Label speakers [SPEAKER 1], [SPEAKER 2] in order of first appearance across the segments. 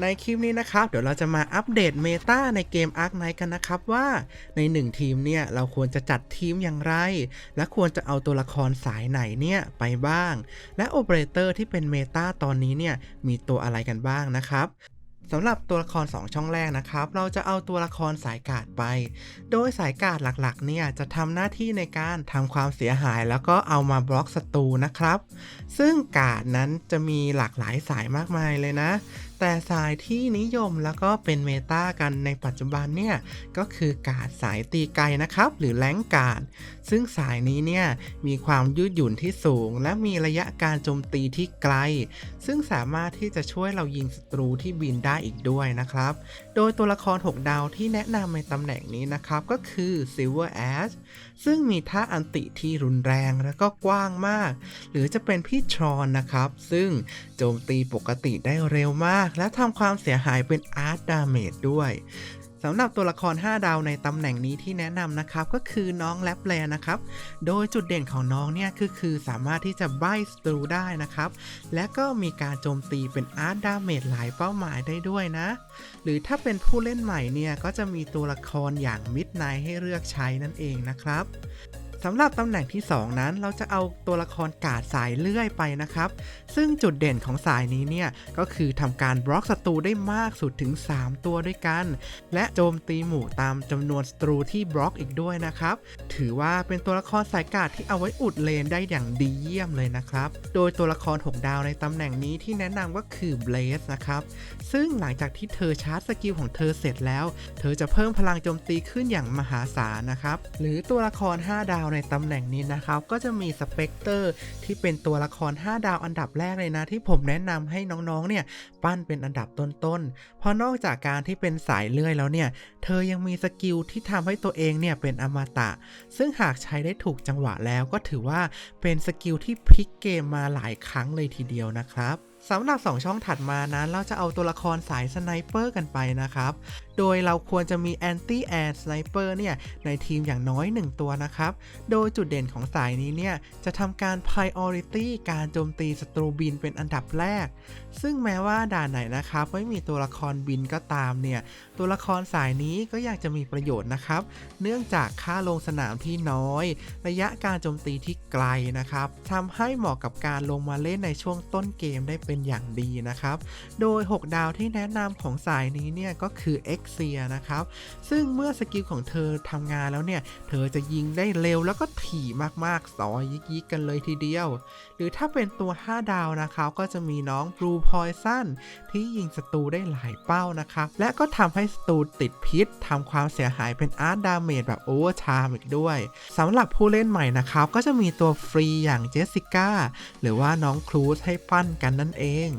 [SPEAKER 1] ในคลิปนี้นะครับ เดี๋ยวเราจะมาอัปเดตเมตาในเกม Ark Knight กันนะครับว่าใน 1 ทีมเนี่ยเราควรจะจัดทีมอย่างไร และควรจะเอาตัวละครสายไหนเนี่ยไปบ้าง และโอเปอเรเตอร์ที่เป็นเมตาตอนนี้เนี่ยมีตัวอะไรกันบ้างนะครับสำหรับตัวละคร 2 ช่องแรกนะครับ เราจะเอาตัวละครสายกาดไป โดยสายกาดหลักๆ เนี่ยจะทำหน้าที่ในการทำความเสียหาย แล้วก็เอามาบล็อกศัตรูนะครับ ซึ่งกาดนั้นจะมีหลากหลายสายมากมายเลยนะ แต่สายที่นิยมแล้วก็เป็นเมตากันในปัจจุบันเนี่ย ก็คือกาดสายตีไกลนะครับ หรือแลงกาดซึ่งสายนี้เนี่ยมีความยืดหยุ่นที่สูง และมีระยะการโจมตีที่ไกล ซึ่งสามารถที่จะช่วยเรายิงศัตรูที่บินได้อีกด้วยนะครับ โดยตัวละคร 6 ดาวที่แนะนำในตำแหน่งนี้นะครับ ก็คือ Silver Ash ซึ่งมีท่าอันติที่รุนแรงและก็กว้างมาก หรือจะเป็นพี่ชอนนะครับ ซึ่งโจมตีปกติได้เร็วมาก และทำความเสียหายเป็นอาร์ตดาเมจด้วย สำหรับตัวละคร 5 ดาวในตำแหน่งนี้ที่แนะนำนะครับ ก็คือน้องแลปแลนะครับ โดยจุดเด่นของน้องเนี่ยคือคือสามารถที่จะใบสตรูได้นะครับ และก็มีการโจมตีเป็นอาร์ตดาเมจหลายเป้าหมายได้ด้วยนะ หรือถ้าเป็นผู้เล่นใหม่เนี่ยก็จะมีตัวละครอย่างมิดไนให้เลือกใช้นั่นเองนะครับ สำหรับตำแหน่งที่ 2 นั้นเราจะเอาตัวละครกาดสายเลื่อยไปนะครับ ซึ่งจุดเด่นของสายนี้เนี่ย ก็คือทำการบล็อกศัตรูได้มากสุดถึง 3 ตัวด้วยกัน และโจมตีหมู่ตามจำนวนศัตรูที่บล็อกอีกด้วยนะครับ ถือว่าเป็นตัวละครสายกาดที่เอาไว้อุดเลนได้อย่างดีเยี่ยมเลยนะครับ โดยตัวละคร 6 ดาวในตำแหน่งนี้ที่แนะนำก็คือเบลสนะครับ ซึ่งหลังจากที่เธอชาร์จสกิลของเธอเสร็จแล้ว เธอจะเพิ่มพลังโจมตีขึ้นอย่างมหาศาลนะครับ หรือตัวละคร 5 ดาวในตำแหน่งนี้นะครับ ก็จะมีสเปกเตอร์ที่เป็นตัวละคร 5 ดาวอันดับแรกเลยนะ ที่ผมแนะนำให้น้องๆเนี่ยปั้นเป็นอันดับต้นๆ เพราะนอกจากการที่เป็นสายเลื่อยแล้วเนี่ย เธอยังมีสกิลที่ทำให้ตัวเองเนี่ยเป็นอมตะ ซึ่งหากใช้ได้ถูกจังหวะแล้วก็ถือว่าเป็นสกิลที่พลิกเกมมาหลายครั้งเลยทีเดียวนะครับ สำหรับ 2 ช่องถัดมานั้น เราจะเอาตัวละครสายสไนเปอร์กันไปนะครับ โดยเราควรจะมีแอนตี้แอร์สไนเปอร์เนี่ย ในทีมอย่างน้อย 1 ตัวนะครับ โดยจุดเด่นของสายนี้เนี่ย จะทำการ Priority การโจมตีศัตรูบินเป็นอันดับแรก ซึ่งแม้ว่าด่านไหนนะครับ ไม่มีตัวละครบินก็ตามเนี่ย ตัวละครสายนี้ก็อยากจะมีประโยชน์นะครับ เนื่องจากค่าลงสนามที่น้อย ระยะการโจมตีที่ไกลนะครับทำให้เหมาะกับการลงมาเล่นในช่วงต้นเกมได้เป็นอย่างดีนะครับ โดย 6 ดาวที่แนะนำของสายนี้เนี่ยก็คือเอ็กเซียนะครับ ซึ่งเมื่อสกิลของเธอทำงานแล้วเนี่ย เธอจะยิงได้เร็วแล้วก็ถี่มากๆซอยยิกๆกันเลยทีเดียว หรือถ้าเป็นตัว 5 ดาวนะครับก็จะมีน้องบลูพอยซันที่ยิงศัตรูได้หลายเป้านะครับ และก็ทำให้ศัตรูติดพิษทำความเสียหายเป็นอาร์ตดาเมจแบบโอเวอร์ชาร์มอีกด้วยสำหรับผู้เล่นใหม่นะครับก็จะมีตัวฟรีอย่างเจสสิก้าหรือว่าน้องครูซให้ปั้นกันนั่นเองเอง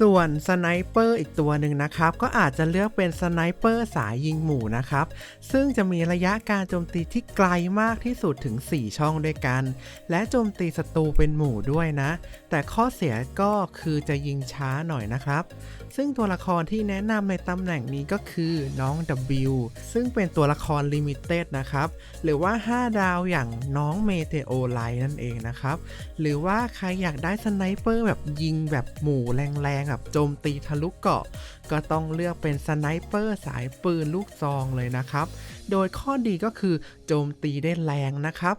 [SPEAKER 1] ส่วนสไนเปอร์อีกตัวหนึ่งนะครับ ก็อาจจะเลือกเป็นสไนเปอร์สายยิงหมู่นะครับ ซึ่งจะมีระยะการโจมตีที่ไกลมากที่สุดถึง 4 ช่องด้วยกัน และโจมตีศัตรูเป็นหมู่ด้วยนะ แต่ข้อเสียก็คือจะยิงช้าหน่อยนะครับ ซึ่งตัวละครที่แนะนำในตำแหน่งนี้ก็คือน้อง W ซึ่งเป็นตัวละครลิมิเต็ดนะครับ หรือว่า 5 ดาวอย่างน้องเมเทโอไลนั่นเองนะครับ หรือว่าใครอยากได้สไนเปอร์แบบยิงแบบหมู่แรงๆแบบโจมตีทะลุเกาะ ก็ต้องเลือกเป็นสไนเปอร์สายปืนลูกซองเลยนะครับ โดยข้อดีก็คือโจมตีได้แรงนะครับ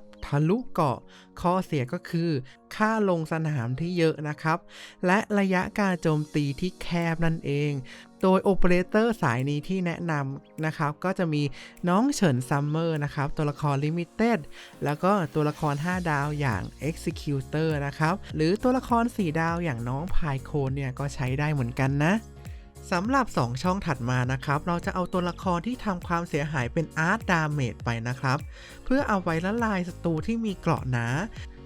[SPEAKER 1] ลุเกาะ ข้อเสียก็คือ ค่าลงสนามที่เยอะนะครับ และระยะการโจมตีที่แคบนั่นเอง โดยโอเปอเรเตอร์สายนี้ที่แนะนำนะครับ ก็จะมีน้องเฉินซัมเมอร์นะครับ ตัวละครลิมิเต็ดแล้วก็ตัวละคร 5 ดาวอย่าง Executor นะครับ หรือตัวละคร 4 ดาวอย่างน้องพายโคนเนี่ยก็ใช้ได้เหมือนกันนะ สำหรับ 2 ช่องถัดมานะครับ เราจะเอาตัวละครที่ทำความเสียหายเป็นอาร์ตดาเมจไปนะครับ เพื่อเอาไว้ละลายศัตรูที่มีเกราะหนา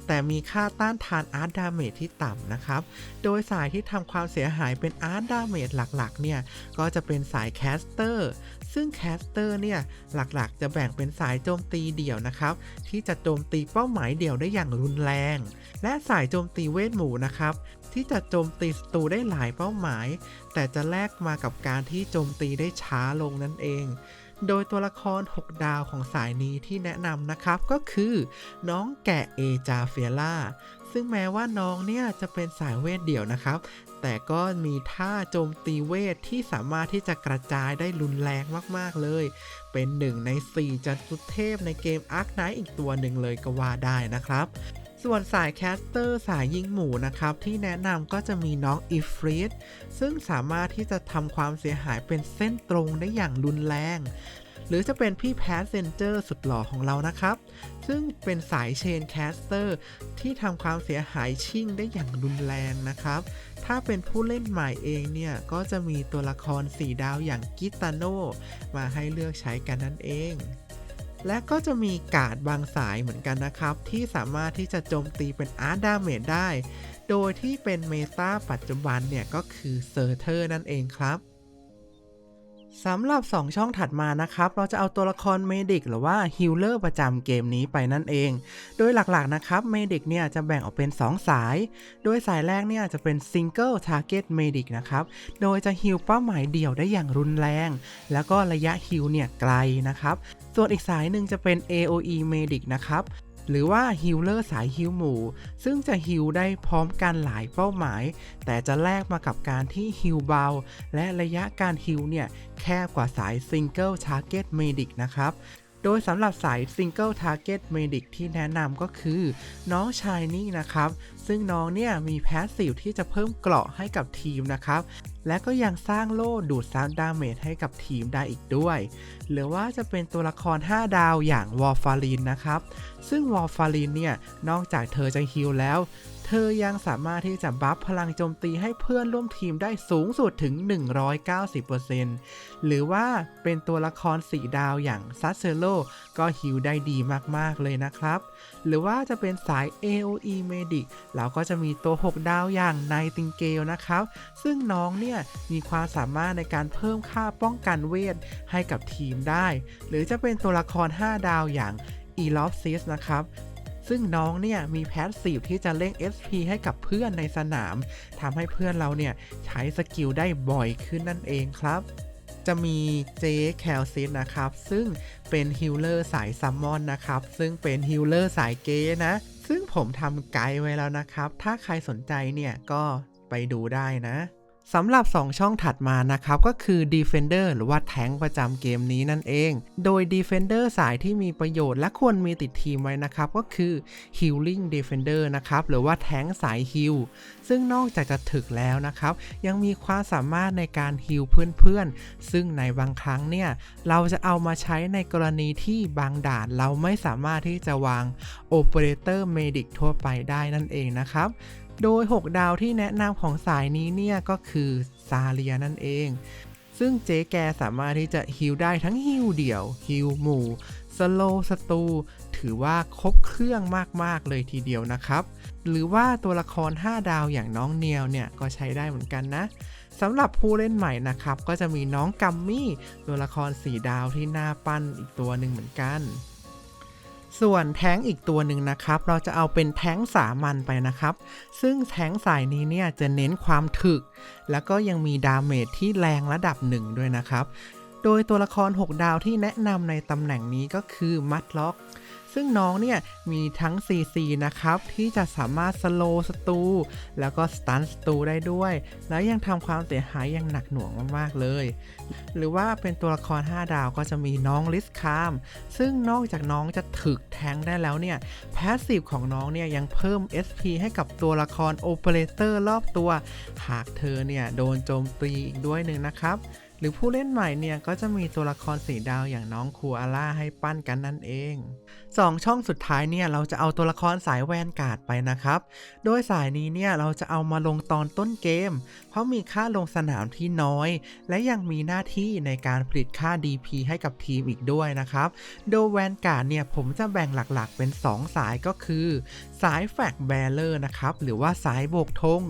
[SPEAKER 1] แต่มีค่าต้านทานอาร์ตดาเมจที่ต่ำนะครับ โดยสายที่ทำความเสียหายเป็นอาร์ตดาเมจหลักๆ เนี่ย ก็จะเป็นสายแคสเตอร์ ซึ่งแคสเตอร์เนี่ย หลักๆ จะแบ่งเป็นสายโจมตีเดี่ยวนะครับ ที่จะโจมตีเป้าหมายเดี่ยวได้อย่างรุนแรง และสายโจมตีเวทหมู่นะครับที่จะโจมตีศัตรูได้หลายเป้าหมาย แต่จะแลกมากับการที่โจมตีได้ช้าลงนั่นเอง โดยตัวละคร 6 ดาวของสายนี้ที่แนะนำนะครับก็คือ น้องแกะเอจาเฟียล่า ซึ่งแม้ว่าน้องเนี่ยจะเป็นสายเวทเดี่ยวนะครับ แต่ก็มีท่าโจมตีเวทที่สามารถที่จะกระจายได้รุนแรงมากๆเลย เป็นหนึ่งใน 4 จัตุเทพในเกมอาร์คไนท์อีกตัวหนึ่งเลยก็ว่าได้นะครับ ส่วนสายแคสเตอร์สายยิงหมูนะครับ ที่แนะนำก็จะมีน้องอีฟริตซึ่งสามารถที่จะทำความเสียหายเป็นเส้นตรงได้อย่างรุนแรง หรือจะเป็นพี่แพสเซนเจอร์สุดหล่อของเรานะครับ ซึ่งเป็นสายเชนแคสเตอร์ที่ทำความเสียหายชิ่งได้อย่างรุนแรงนะครับ ถ้าเป็นผู้เล่นใหม่เองเนี่ย ก็จะมีตัวละคร4ดาวอย่างกิตาโนมาให้เลือกใช้กันนั่นเอง และก็จะมีกาดบางสายเหมือนกันนะครับ ที่สามารถที่จะโจมตีเป็นอาร์ดาเมจได้ โดยที่เป็นเมตาปัจจุบันเนี่ยก็คือเซอร์เทอร์นั่นเองครับ สำหรับ 2 ช่องถัดมานะครับ เราจะเอาตัวละครเมดิกหรือว่าฮิลเลอร์ประจำเกมนี้ไปนั่นเอง โดยหลักๆนะครับเมดิกเนี่ยจะแบ่งออกเป็น 2 สาย โดยสายแรกเนี่ยจะเป็นซิงเกิลทาร์เก็ตเมดิกนะครับ โดยจะฮิลเป้าหมายเดี่ยวได้อย่างรุนแรง แล้วก็ระยะฮิลเนี่ยไกลนะครับ ส่วนอีกสายหนึ่งจะเป็น AOE Medic นะครับ หรือว่าฮิลเลอร์สายฮิลหมู่ซึ่งจะฮิลได้พร้อมกันหลายเป้าหมาย แต่จะแลกมากับการที่ฮิลเบา และระยะการฮิลเนี่ยแคบกว่าสายซิงเกิลชาร์เก็ตเมดิกนะครับ โดยสำหรับสาย Single Target Medic ที่แนะนำก็คือ น้องชายนี่นะครับ ซึ่งน้องเนี่ยมีแพสซีฟที่จะเพิ่มเกราะให้กับทีมนะครับ และก็ยังสร้างโล่ดูดซับดาเมจให้กับทีมได้อีกด้วย หรือว่าจะเป็นตัวละคร 5 ดาวอย่างวอลฟารินนะครับ ซึ่งวอลฟารินเนี่ยนอกจากเธอจะฮิลแล้ว เธอยังสามารถที่จะบัฟพลังโจมตีให้เพื่อนร่วมทีมได้สูงสุดถึง 190%หรือว่าเป็นตัวละคร4ดาวอย่างซัสเซโลก็ฮิลได้ดีมากๆเลยนะครับ หรือว่าจะเป็นสาย AOE Medic เราก็จะมีตัว 6 ดาวอย่าง Nightingale นะครับ ซึ่งน้องเนี่ยมีความสามารถในการเพิ่มค่าป้องกันเวทให้กับทีมได้ หรือจะเป็นตัวละคร 5 ดาวอย่าง e l o p s i s นะครับ ซึ่งน้องเนี่ยมีแพสซีฟที่จะเร่ง SP ให้กับเพื่อนในสนามทำให้เพื่อนเราเนี่ยใช้สกิลได้บ่อยขึ้นนั่นเองครับจะมีเจแคลซิสนะครับ ซึ่งเป็นฮิลเลอร์สายซัมมอนนะครับ ซึ่งเป็นฮิลเลอร์สายเกย์นะ ซึ่งผมทำไกด์ไว้แล้วนะครับ ถ้าใครสนใจเนี่ยก็ไปดูได้นะ สำหรับ 2 ช่องถัดมานะครับ ก็คือ Defender หรือว่าแทงประจำเกมนี้นั่นเอง โดย Defender สายที่มีประโยชน์และควรมีติดทีมไว้นะครับ ก็คือ Healing Defender นะครับ หรือว่าแทงสายฮิลซึ่งนอกจากจะถึกแล้วนะครับ ยังมีความสามารถในการฮิลเพื่อนๆ ซึ่งในบางครั้งเนี่ย เราจะเอามาใช้ในกรณีที่บางด่านเราไม่สามารถที่จะวาง Operator Medic ทั่วไปได้นั่นเองนะครับ โดย 6 ดาวที่แนะนำของสายนี้เนี่ยก็คือซาเลียนั่นเอง ซึ่งเจ๊แกสามารถที่จะฮิลได้ทั้งฮิลเดี่ยวฮิลหมู่ สโลสตูถือว่าครบเครื่องมาก ๆ เลยทีเดียวนะครับ หรือว่าตัวละคร 5 ดาวอย่างน้องเนียวเนี่ย ก็ใช้ได้เหมือนกันนะสำหรับผู้เล่นใหม่นะครับ ก็จะมีน้องกัมมี่ตัวละคร 4 ดาวที่น่าปั้นอีกตัวหนึ่งเหมือนกัน ส่วนแท้งอีกตัวหนึ่งนะครับ เราจะเอาเป็นแท้งสามัญไปนะครับ ซึ่งแท้งสายนี้เนี่ยจะเน้นความถึก แล้วก็ยังมีดาเมจที่แรงระดับหนึ่งด้วยนะครับ โดยตัวละคร 6 ดาวที่แนะนำในตำแหน่งนี้ก็คือมัดล็อก ซึ่งน้องเนี่ยมีทั้ง CC นะครับ ที่จะสามารถสโลสตูแล้วก็สตันสตูได้ด้วย แล้วยังทำความเสียหายอย่างหนักหน่วงมาก ๆ เลย หรือว่าเป็นตัวละคร 5 ดาวก็จะมีน้องลิสคาม ซึ่งนอกจากน้องจะถึกแทงได้แล้วเนี่ยแพสซีฟของน้องเนี่ยยังเพิ่ม SP ให้กับตัวละครโอเปอเรเตอร์รอบตัว หากเธอเนี่ยโดนโจมตีอีกด้วยหนึ่งนะครับ หรือผู้เล่นใหม่เนี่ยก็จะมีตัวละครสีดาวอย่างน้องครูอาล่าให้ปั้นกันนั่นเอง 2 ช่องสุดท้ายเนี่ยเราจะเอาตัวละครสายแวนการ์ดไปนะครับ โดยสายนี้เนี่ยเราจะเอามาลงตอนต้นเกม เพราะมีค่าลงสนามที่น้อย และยังมีหน้าที่ในการผลิตค่า DP ให้กับทีมอีกด้วยนะครับ โดยแวนการ์ดเนี่ยผมจะแบ่งหลักๆ เป็น 2 สายก็คือ สายแฟกแบลเลอร์นะครับ หรือว่าสายโบกธง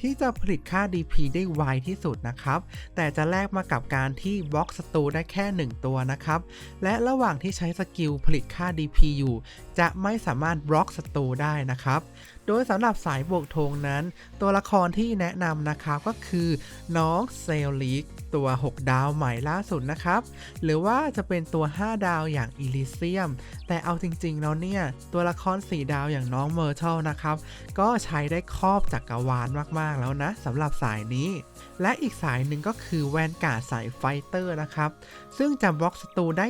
[SPEAKER 1] ที่จะผลิตค่า DP ได้ไวที่สุดนะครับ แต่จะแลกมากับการที่บล็อกสตูได้แค่ 1 ตัวนะครับ และระหว่างที่ใช้สกิลผลิตค่า DP อยู่ จะไม่สามารถบล็อกศัตรูได้นะครับ โดยสำหรับสายบวกธงนั้น ตัวละครที่แนะนำนะครับก็คือน้องเซลลิกตัว 6 ดาวใหม่ล่าสุดนะครับ หรือว่าจะเป็นตัว 5 ดาวอย่างอิลิเซียม แต่เอาจริงๆแล้วเนี่ย ตัวละคร 4 ดาวอย่างน้องเมอร์ทัลนะครับ ก็ใช้ได้ครอบจักรวาลมากๆแล้วนะสำหรับสายนี้ และอีกสายหนึ่งก็คือแวนการ์ดสายไฟเตอร์นะครับ ซึ่งจะบล็อกศัตรูได้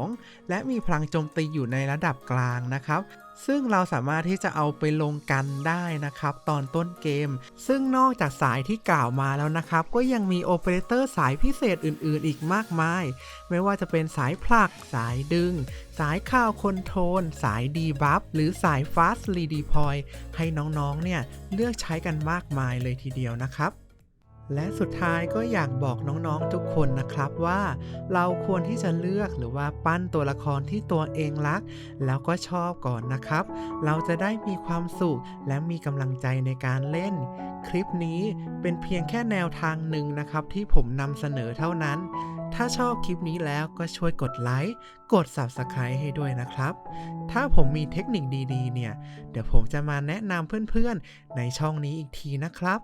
[SPEAKER 1] 2 และมีพลังโจมตีอยู่ในระดับกลางนะครับ ซึ่งเราสามารถที่จะเอาไปลงกันได้นะครับ ตอนต้นเกม ซึ่งนอกจากสายที่กล่าวมาแล้วนะครับ ก็ยังมีโอเปอเรเตอร์สายพิเศษอื่นๆ อีกมากมาย ไม่ว่าจะเป็นสายผลัก สายดึง สายข่าวคอนโทรลสายดีบัฟหรือสายฟาสรีดีพอยให้น้องๆเนี่ยเลือกใช้กันมากมายเลยทีเดียวนะครับ และสุดท้ายก็อยากบอกน้องๆทุกคนนะครับว่า เราควรที่จะเลือกหรือว่าปั้นตัวละครที่ตัวเองรัก แล้วก็ชอบก่อนนะครับ เราจะได้มีความสุขและมีกำลังใจในการเล่น คลิปนี้เป็นเพียงแค่แนวทางหนึ่งนะครับ ที่ผมนำเสนอเท่านั้น ถ้าชอบคลิปนี้แล้วก็ช่วยกดไลค์กด Subscribe ให้ด้วยนะครับ ถ้าผมมีเทคนิคดีๆ เนี่ย เดี๋ยวผมจะมาแนะนำเพื่อนๆ ในช่องนี้อีกทีนะครับ